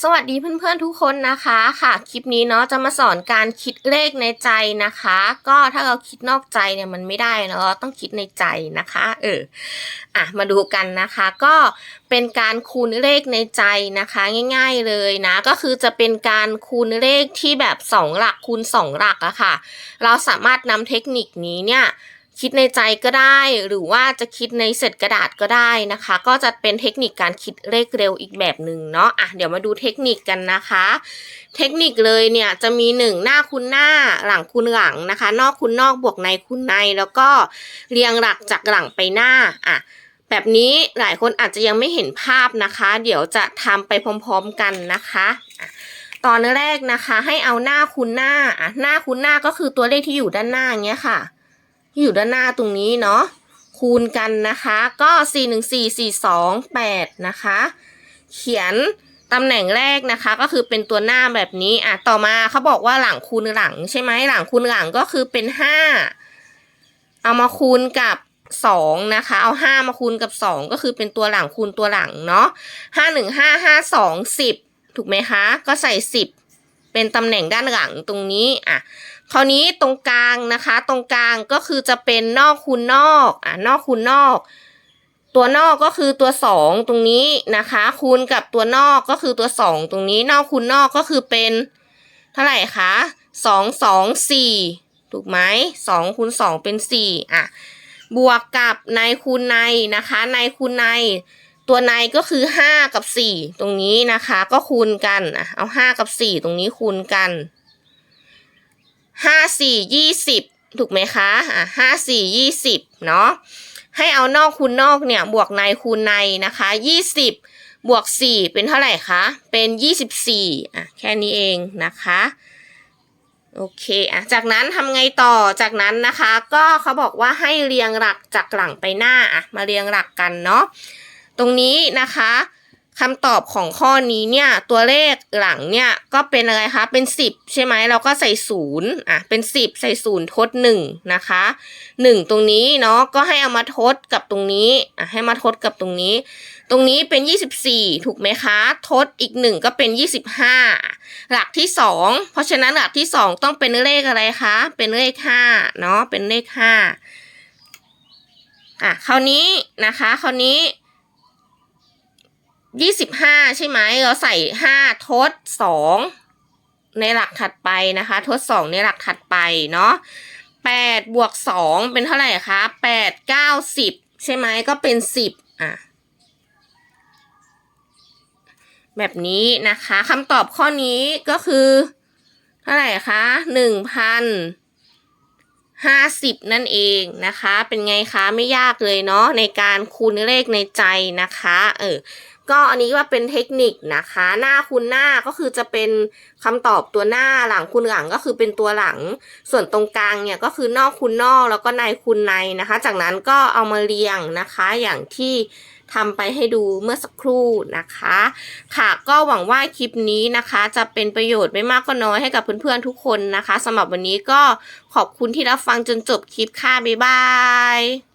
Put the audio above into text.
สวัสดีเพื่อนๆทุกคนนะคะค่ะ คลิปนี้เนาะจะมาสอนการคิดเลขในใจนะคะ ก็ถ้าเราคิดนอกใจเนี่ยมันไม่ได้เนาะต้องคิดในใจนะคะ เอออะมาดูกันนะคะ ก็เป็นการคูณเลขในใจนะคะ ง่าย ๆเลยนะ ก็คือจะเป็นการคูณเลขที่แบบสองหลักคูณสองหลักอะค่ะ เราสามารถนำเทคนิคนี้เนี่ย คิดในใจก็ได้หรือว่าจะคิดในเศษกระดาษก็ได้นะคะ ก็จะเป็นเทคนิคการคิดเลขเร็วอีกแบบหนึ่งเนาะอะเดี๋ยวมาดูเทคนิคกันนะคะ เทคนิคเลยเนี่ยจะมีหนึ่งหน้าคูณหน้าหลังคูณหลังนะคะ นอกคูณนอกบวกในคูณใน แล้วก็เรียงหลักจากหลังไปหน้าอะแบบนี้หลายคนอาจจะยังไม่เห็นภาพนะคะ เดี๋ยวจะทำไปพร้อมๆกันนะคะตอนแรกนะคะ ให้เอาหน้าคูณหน้าอะหน้าคูณหน้าก็คือตัวเลขที่อยู่ด้านหน้าอย่างเงี้ยค่ะ ที่อยู่ด้านหน้าตรงนี้เนาะคูณกันนะคะก็ 4 1 4 4 2 8 นะคะ เขียนตำแหน่งแรกนะคะก็คือเป็นตัวหน้าแบบนี้อะต่อมาเขาบอกว่าหลังคูณหลังใช่ไหมหลังคูณหลังก็คือเป็น 5 เอามาคูณกับ 2 นะคะ เอา 5 มาคูณกับ 2 ก็คือเป็นตัวหลังคูณตัวหลังเนาะ5 1 5 5 2 10 ถูกไหมคะ ก็ใส่ 10 เป็นตำแหน่งด้านหลังตรงนี้อะคราวนี้ตรงกลางนะคะ ตรงกลางก็คือจะเป็นนอกคูณนอกอะนอกคูณนอก ตัวนอกก็คือตัวสองตรงนี้นะคะ คูณกับตัวนอกก็คือตัวสองตรงนี้ นอกคูณนอกก็คือเป็นเท่าไหร่คะสองสองสี่ถูกไหมสองคูณสองเป็นสี่อะบวกกับในคูณในนะคะ ในคูณใน ตัวในก็คือห้ากับสี่ตรงนี้นะคะ ก็คูณกันอะเอาห้ากับสี่ตรงนี้คูณกันห้าสี่ยี่สิบถูกไหมคะอะห้าสี่ยี่สิบเนาะให้เอานอกคูณนอกเนี่ยบวกในคูณในนะคะยี่สิบบวกสี่เป็นเท่าไหร่คะเป็นยี่สิบสี่อะแค่นี้เองนะคะโอเคอะจากนั้นทำไงต่อจากนั้นนะคะ ก็เขาบอกว่าให้เรียงหลักจากหลังไปหน้าอะมาเรียงหลักกันเนาะ ตรงนี้นะคะคำตอบของข้อนี้เนี่ย ตัวเลขหลังเนี่ย ก็เป็นอะไรคะ เป็นสิบใช่ไหมเราก็ใส่ศูนย์อะเป็นสิบใส่ศูนย์ทดหนึ่งนะคะหนึ่งตรงนี้เนาะก็ให้เอามาทดกับตรงนี้อะให้มาทดกับตรงนี้ ตรงนี้เป็นยี่สิบสี่ถูกไหมคะ ทดอีกหนึ่งก็เป็นยี่สิบห้าหลักที่สองเพราะฉะนั้นหลักที่สองต้องเป็นเลขอะไรคะ เป็นเลขห้าเนาะเป็นเลขห้าอะคราวนี้นะคะ คราวนี้ ยี่สิบห้าใช่ไหมเราใส่ห้าทดสองในหลักถัดไปนะคะ ทดสองในหลักถัดไปเนาะแปดบวกสองเป็นเท่าไหร่คะแปดเก้าสิบใช่ไหมก็เป็นสิบอะแบบนี้นะคะคำตอบข้อนี้ก็คือ เท่าไหร่คะหนึ่งพัน ห้าสิบนั่นเองนะคะ เป็นไงคะไม่ยากเลยเนาะในการคูณเลขในใจนะคะเออก็อันนี้ว่าเป็นเทคนิคนะคะ หน้าคูณหน้าก็คือจะเป็นคำตอบตัวหน้าหลังคูณหลังก็คือเป็นตัวหลัง ส่วนตรงกลางเนี่ยก็คือนอกคูณนอกแล้วก็ในคูณในนะคะ จากนั้นก็เอามาเรียงนะคะอย่างที่ ทำไปให้ดูเมื่อสักครู่นะคะ ค่ะก็หวังว่าคลิปนี้นะคะ จะเป็นประโยชน์ไม่มากก็น้อยให้กับเพื่อนๆทุกคนนะคะสำหรับวันนี้ก็ขอบคุณที่รับฟังจนจบคลิปค่ะบ๊ายบาย